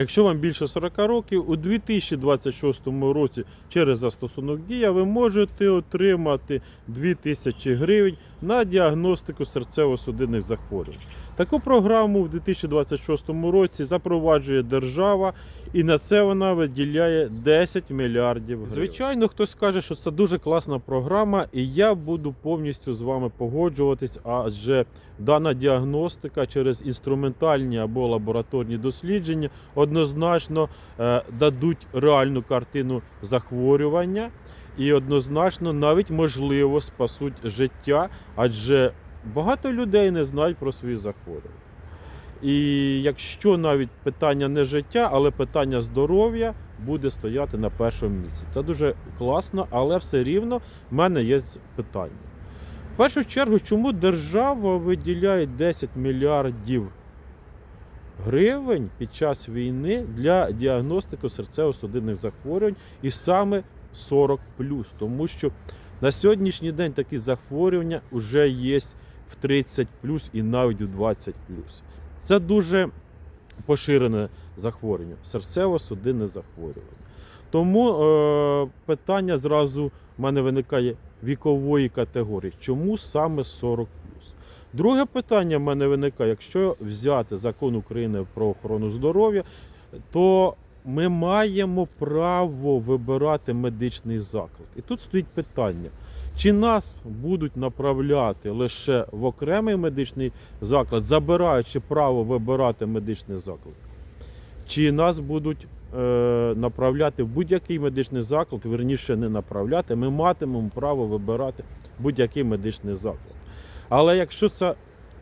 Якщо вам більше 40 років, у 2026 році через застосунок Дія ви можете отримати 2000 гривень на діагностику серцево-судинних захворювань. Таку програму в 2026 році запроваджує держава, і на це вона виділяє 10 мільярдів гривень. Звичайно, хтось скаже, що це дуже класна програма, і я буду повністю з вами погоджуватись, адже дана діагностика через інструментальні або лабораторні дослідження однозначно е, дадуть реальну картину захворювання і однозначно навіть можливо спасуть життя, адже багато людей не знають про свої захворювання. І якщо навіть питання не життя, але питання здоров'я буде стояти на першому місці. Це дуже класно, але все рівно в мене є питання. В першу чергу, чому держава виділяє 10 мільярдів гривень під час війни для діагностики серцево-судинних захворювань і саме 40 тому що на сьогоднішній день такі захворювання вже є в 30 і навіть в 20 Це дуже поширене захворювання, серцево-судинне захворювання. Тому е, питання зразу в мене виникає вікової категорії. Чому саме 40 Друге питання в мене виникає, якщо взяти закон України про охорону здоров'я, то ми маємо право вибирати медичний заклад. І тут стоїть питання, чи нас будуть направляти лише в окремий медичний заклад, забираючи право вибирати медичний заклад, чи нас будуть е, направляти в будь-який медичний заклад, верніше не направляти, ми матимемо право вибирати будь-який медичний заклад. Але якщо це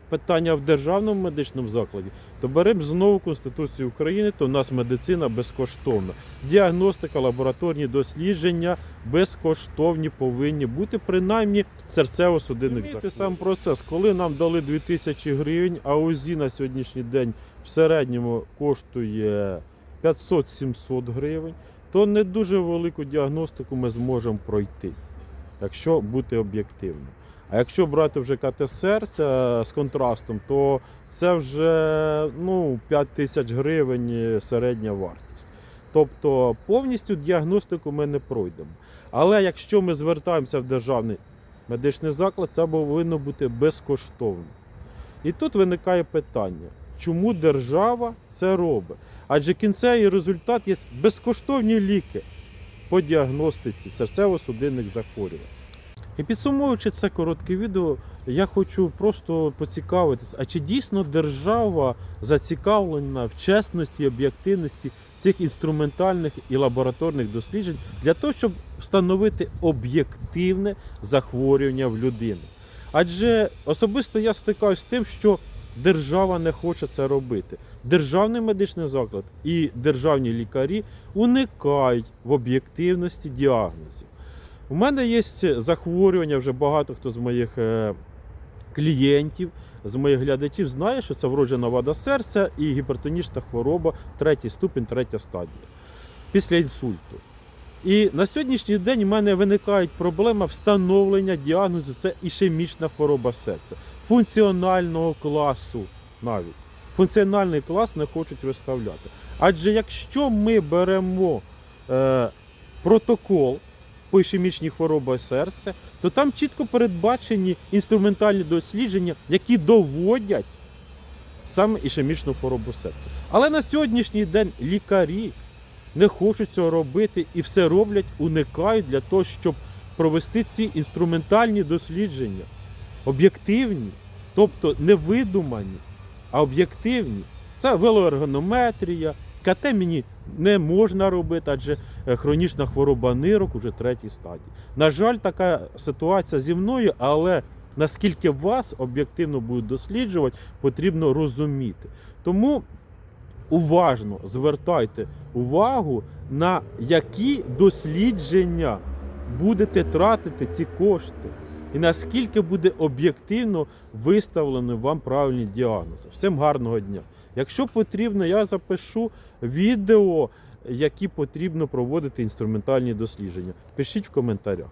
питання в державному медичному закладі, то беремо знову Конституцію України, то в нас медицина безкоштовна. Діагностика, лабораторні дослідження безкоштовні повинні бути принаймні серцево-судинних захворювань. сам процес, коли нам дали 2000 гривень, а УЗІ на сьогоднішній день в середньому коштує 500-700 гривень, то не дуже велику діагностику ми зможемо пройти, якщо бути об'єктивним. А якщо брати вже КТ серця з контрастом, то це вже ну, 5 тисяч гривень середня вартість. Тобто повністю діагностику ми не пройдемо. Але якщо ми звертаємося в державний медичний заклад, це повинно бути безкоштовно. І тут виникає питання, чому держава це робить? Адже кінцевий результат є безкоштовні ліки по діагностиці серцево-судинних захворювань. І підсумовуючи це коротке відео, я хочу просто поцікавитись, а чи дійсно держава зацікавлена в чесності об'єктивності цих інструментальних і лабораторних досліджень для того, щоб встановити об'єктивне захворювання в людини? Адже особисто я стикаюся з тим, що держава не хоче це робити. Державний медичний заклад і державні лікарі уникають в об'єктивності діагнозів. У мене є захворювання, вже багато хто з моїх е, клієнтів, з моїх глядачів знає, що це вроджена вада серця і гіпертонічна хвороба, третій ступінь, третя стадія після інсульту. І на сьогоднішній день в мене виникає проблема встановлення діагнозу це ішемічна хвороба серця, функціонального класу навіть. Функціональний клас не хочуть виставляти. Адже якщо ми беремо е, протокол по ішемічній хворобі серця, то там чітко передбачені інструментальні дослідження, які доводять саме ішемічну хворобу серця. Але на сьогоднішній день лікарі не хочуть цього робити і все роблять, уникають для того, щоб провести ці інструментальні дослідження, об'єктивні, тобто не видумані, а об'єктивні. Це велоергонометрія, КТ мені не можна робити, адже е, хронічна хвороба нирок уже третій стадії. На жаль, така ситуація зі мною, але наскільки вас об'єктивно будуть досліджувати, потрібно розуміти. Тому уважно звертайте увагу на які дослідження будете тратити ці кошти. І наскільки буде об'єктивно виставлені вам правильні діагнози. Всім гарного дня! Якщо потрібно, я запишу відео, які потрібно проводити інструментальні дослідження. Пишіть в коментарях.